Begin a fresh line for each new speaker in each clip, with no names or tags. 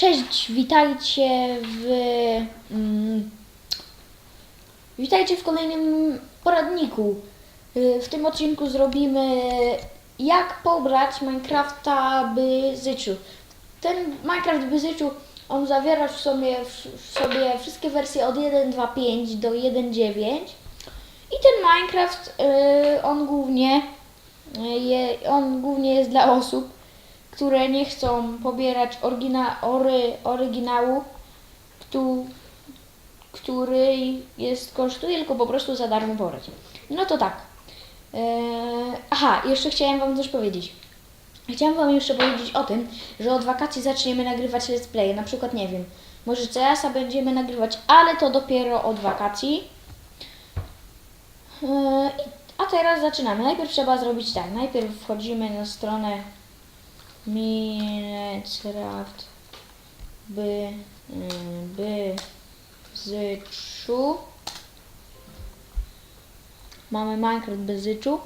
Cześć, witajcie w. Mm, witajcie w kolejnym poradniku. Y, W tym odcinku zrobimy jak pobrać Minecrafta Byzyczu. Ten Minecraft Byzyczu on zawiera w sobie, w sobie wszystkie wersje od 1.2.5 do 1.9 i ten Minecraft y, on głównie y, je, on głównie jest dla osób, które nie chcą pobierać ory, oryginału, który jest, kosztuje tylko po prostu za darmo pobrać. No to tak. Eee, aha, jeszcze chciałem Wam coś powiedzieć. Chciałam Wam jeszcze powiedzieć o tym, że od wakacji zaczniemy nagrywać let's play. Na przykład, nie wiem, może CS-a będziemy nagrywać, ale to dopiero od wakacji. Eee, a teraz zaczynamy. Najpierw trzeba zrobić tak. Najpierw wchodzimy na stronę Minecraft by, y, by zyczu. Mamy Minecraft Byzyczu.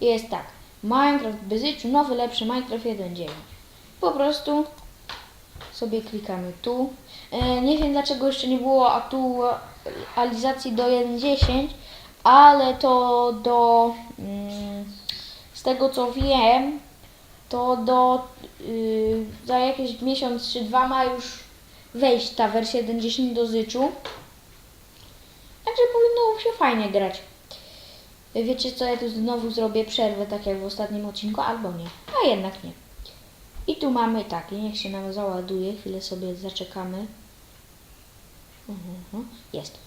I Jest tak. Minecraft Byzyczu, nowy, lepszy Minecraft 1.9. Po prostu sobie klikamy tu. E, Nie wiem dlaczego jeszcze nie było aktualizacji do 1.10, ale to do mm, z tego co wiem, to do y, za jakiś miesiąc czy dwa ma już wejść ta wersja 1.10 do Zyczu. Także powinno się fajnie grać. Wiecie co, ja tu znowu zrobię przerwę, tak jak w ostatnim odcinku, albo nie. A jednak nie. I tu mamy tak, niech się nam załaduje, chwilę sobie zaczekamy. Mhm, jest.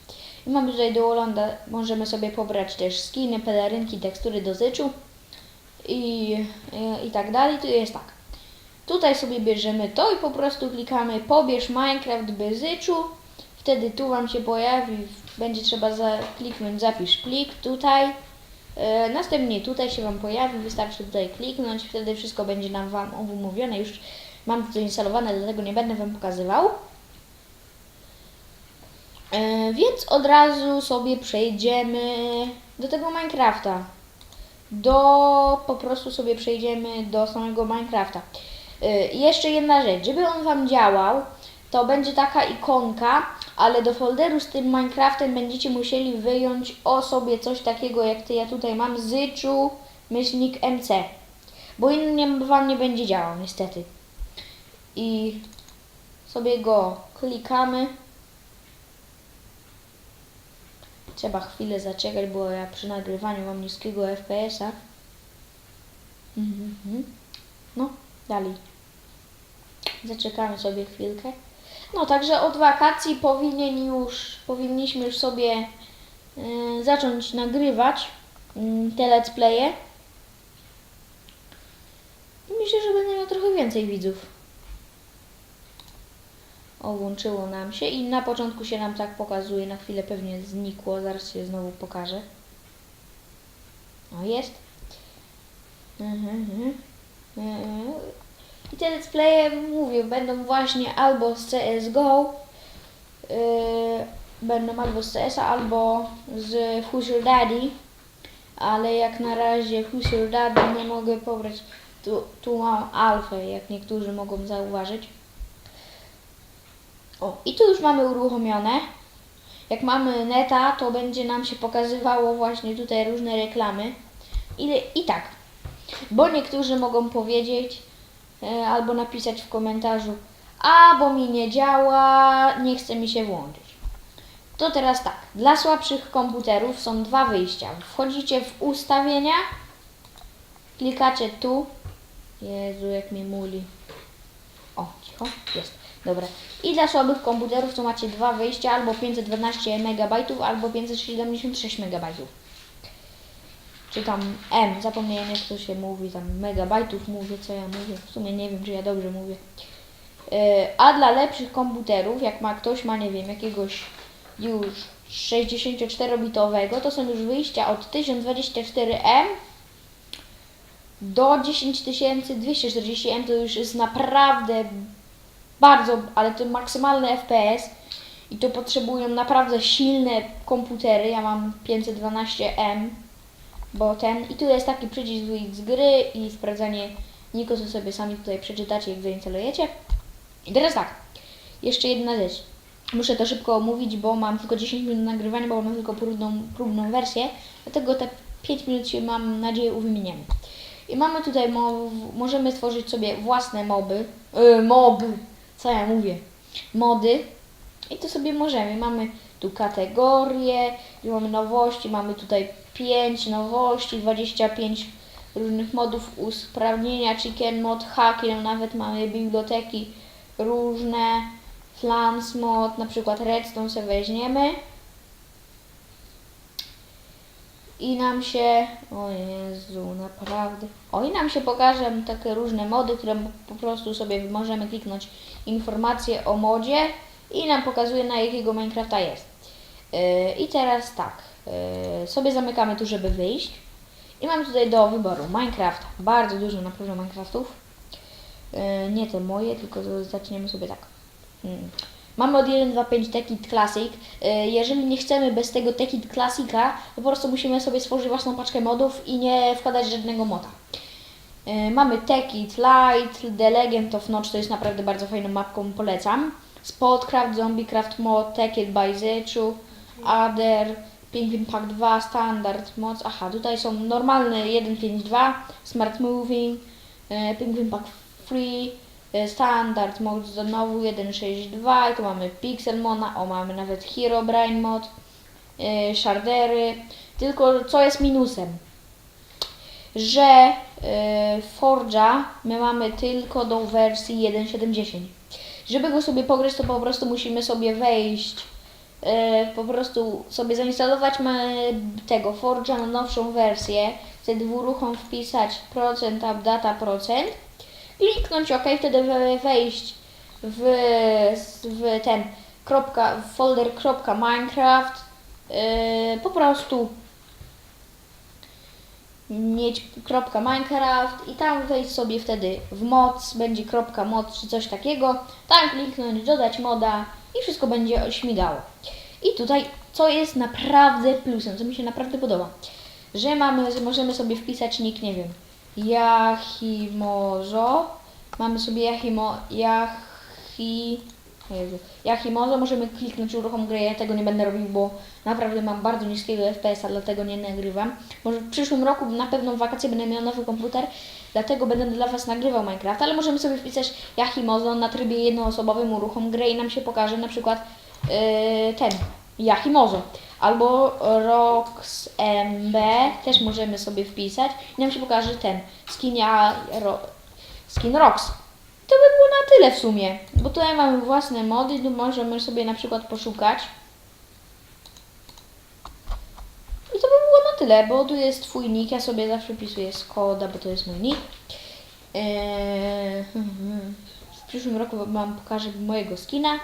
I mamy tutaj do Olanda, możemy sobie pobrać też skiny, pelerynki, tekstury do Zyczu i, i, i tak dalej. Tu jest tak. Tutaj sobie bierzemy to i po prostu klikamy pobierz Minecraft Byzyczu. Wtedy tu Wam się pojawi, będzie trzeba za, kliknąć zapisz plik tutaj. E, następnie tutaj się Wam pojawi, wystarczy tutaj kliknąć, wtedy wszystko będzie nam Wam omówione. Już mam to zainstalowane, dlatego nie będę Wam pokazywał. E, więc od razu sobie przejdziemy do tego Minecrafta do po prostu sobie przejdziemy do samego Minecrafta. Y, jeszcze jedna rzecz, żeby on Wam działał, to będzie taka ikonka, ale do folderu z tym Minecraftem będziecie musieli wyjąć o sobie coś takiego, jak ty ja tutaj mam, zyczu myślnik MC, bo innym Wam nie będzie działał niestety. I sobie go klikamy. Trzeba chwilę zaczekać, bo ja przy nagrywaniu mam niskiego FPS-a. Mhm. No, dalej. Zaczekamy sobie chwilkę. No, także od wakacji powinien już, powinniśmy już sobie y, zacząć nagrywać y, te let's playe. Myślę, że będę miał trochę więcej widzów. O, nam się i na początku się nam tak pokazuje, na chwilę pewnie znikło, zaraz się znowu pokażę. O, jest. Mhm, mhm. Mhm. I te let's playe, mówię, będą właśnie albo z CSGO, yy, będą albo z CS-a, albo z Who's Your Daddy, ale jak na razie Who's Your Daddy nie mogę pobrać, tu, tu mam alfę, jak niektórzy mogą zauważyć. O, i tu już mamy uruchomione. Jak mamy neta, to będzie nam się pokazywało właśnie tutaj różne reklamy. I, i tak, bo niektórzy mogą powiedzieć e, albo napisać w komentarzu, a bo mi nie działa, nie chce mi się włączyć. To teraz tak, dla słabszych komputerów są dwa wyjścia. Wchodzicie w ustawienia, klikacie tu. Jezu, jak mnie muli. O, cicho, jest. Dobra. I dla słabych komputerów to macie dwa wyjścia, albo 512 MB, albo 576 MB. Czy tam M, zapomniałem jak to się mówi, tam megabajtów mówię, co ja mówię. W sumie nie wiem, czy ja dobrze mówię. Yy, A dla lepszych komputerów, jak ma ktoś ma, nie wiem, jakiegoś już 64-bitowego, to są już wyjścia od 1024M do 10240M, to już jest naprawdę bardzo, ale to maksymalny FPS i to potrzebują naprawdę silne komputery. Ja mam 512M, bo ten i tu jest taki przycisk z gry i sprawdzanie Niko, co sobie sami tutaj przeczytacie, jak zainstalujecie. I teraz tak, jeszcze jedna rzecz. Muszę to szybko omówić, bo mam tylko 10 minut nagrywania, bo mam tylko próbną, próbną wersję, dlatego te 5 minut się mam nadzieję uwymieniamy. I mamy tutaj, mo- możemy stworzyć sobie własne moby, yy, moby, co ja mówię, mody i to sobie możemy. Mamy tu kategorie, mamy nowości, mamy tutaj 5 nowości, 25 różnych modów usprawnienia, chicken mod, hacking, nawet mamy biblioteki różne, flans mod, na przykład redstone sobie weźmiemy. I nam się, o Jezu, naprawdę. O i nam się pokażą takie różne mody, które po prostu sobie możemy kliknąć informacje o modzie i nam pokazuje na jakiego Minecrafta jest. Yy, I teraz tak, yy, sobie zamykamy tu, żeby wyjść. I mamy tutaj do wyboru Minecraft, bardzo dużo na pewno Minecraftów. Yy, nie te moje, tylko zaczniemy sobie tak. Hmm. Mamy od 1.2.5 Techit Classic. Yy, Jeżeli nie chcemy bez tego Techit Classica, to po prostu musimy sobie stworzyć własną paczkę modów i nie wkładać żadnego moda. Yy, Mamy Techit Light, The Legend of Notch, to jest naprawdę bardzo fajną mapką, polecam. Spotcraft, Zombiecraft Mod, Techit by Zechu, Other, Penguin Pack 2, Standard Moc. Aha, tutaj są normalne 1.5.2, Smart Moving, e, Penguin Pack Free, e, Standard Mod znowu 1.6.2 i tu mamy Pixel Mona, o mamy nawet Hero Brain Mod, e, Shardery. Tylko co jest minusem? Że e, Forge'a my mamy tylko do wersji 1.7.10. Żeby go sobie pograć, to po prostu musimy sobie wejść e, po prostu sobie zainstalować tego Forge'a na nowszą wersję, wtedy w uruchom wpisać procent, data procent, kliknąć OK, wtedy we- wejść w, w ten kropka, w folder kropka Minecraft, e, po prostu mieć kropka Minecraft i tam wejść sobie wtedy w moc, będzie kropka moc czy coś takiego, tam kliknąć, dodać moda i wszystko będzie śmigało. I tutaj, co jest naprawdę plusem, co mi się naprawdę podoba, że mamy, że możemy sobie wpisać nick, nie wiem, Yahimozo, mamy sobie Yahimo, Yahi, Jezu, Yahimozo, możemy kliknąć uruchom grę, ja tego nie będę robił, bo naprawdę mam bardzo niskiego FPS-a, dlatego nie nagrywam. Może w przyszłym roku, na pewno w wakacje będę miał nowy komputer, dlatego będę dla Was nagrywał Minecraft, ale możemy sobie wpisać Yahimozo na trybie jednoosobowym, uruchom grę i nam się pokaże na przykład yy, ten, Yahimozo. Albo RoxMB też możemy sobie wpisać i nam się pokaże ten skin, ja, ro, skin Rox. To by było na tyle w sumie, bo tutaj mamy własne mody, tu możemy sobie na przykład poszukać. I to by było na tyle, bo tu jest twój nick, ja sobie zawsze wpisuję Skoda, bo to jest mój nick. Eee, w przyszłym roku Wam pokażę mojego skina.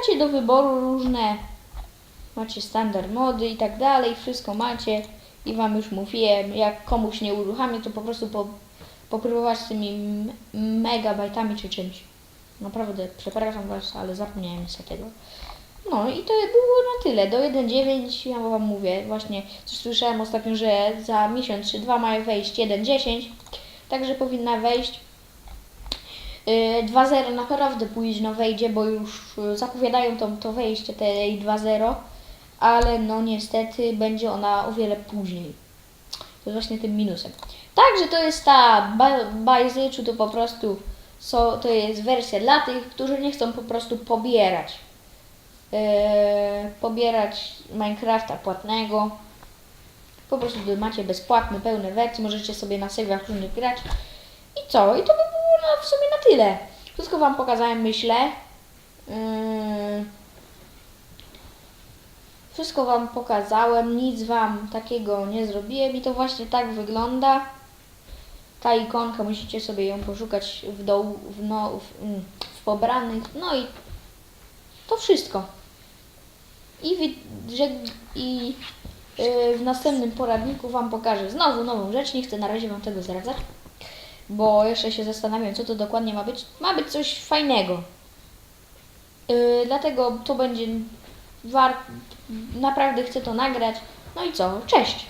Macie do wyboru różne, macie standard mody i tak dalej, wszystko macie i Wam już mówiłem, jak komuś nie uruchamię, to po prostu po, popróbować z tymi megabajtami czy czymś. Naprawdę, przepraszam Was, ale zapomniałem z tego. No i to było na tyle. Do 1.9 ja Wam mówię, właśnie coś słyszałem ostatnio, że za miesiąc czy dwa mają wejść 1.10, także powinna wejść. Yy, 2.0 naprawdę późno wejdzie, bo już yy, zapowiadają to, to wejście tej 2.0, ale no niestety będzie ona o wiele później. To jest właśnie tym minusem. Także to jest ta ba- Bajzyczu, to po prostu so, to jest wersja dla tych, którzy nie chcą po prostu pobierać yy, pobierać Minecrafta płatnego. Po prostu macie bezpłatne, pełne wersje, możecie sobie na serwach różnych grać. I co? I to by no, w sumie na tyle. Wszystko Wam pokazałem, myślę. Yy, wszystko Wam pokazałem, nic Wam takiego nie zrobiłem i to właśnie tak wygląda. Ta ikonka, musicie sobie ją poszukać w dołu, w, no, w, mm, w pobranych. No i to wszystko. I, że, i yy, w następnym poradniku Wam pokażę znowu nową rzecz. Nie chcę na razie Wam tego zdradzać, bo jeszcze się zastanawiam, co to dokładnie ma być. Ma być coś fajnego. Yy, dlatego to będzie war... Naprawdę chcę to nagrać. No i co? Cześć!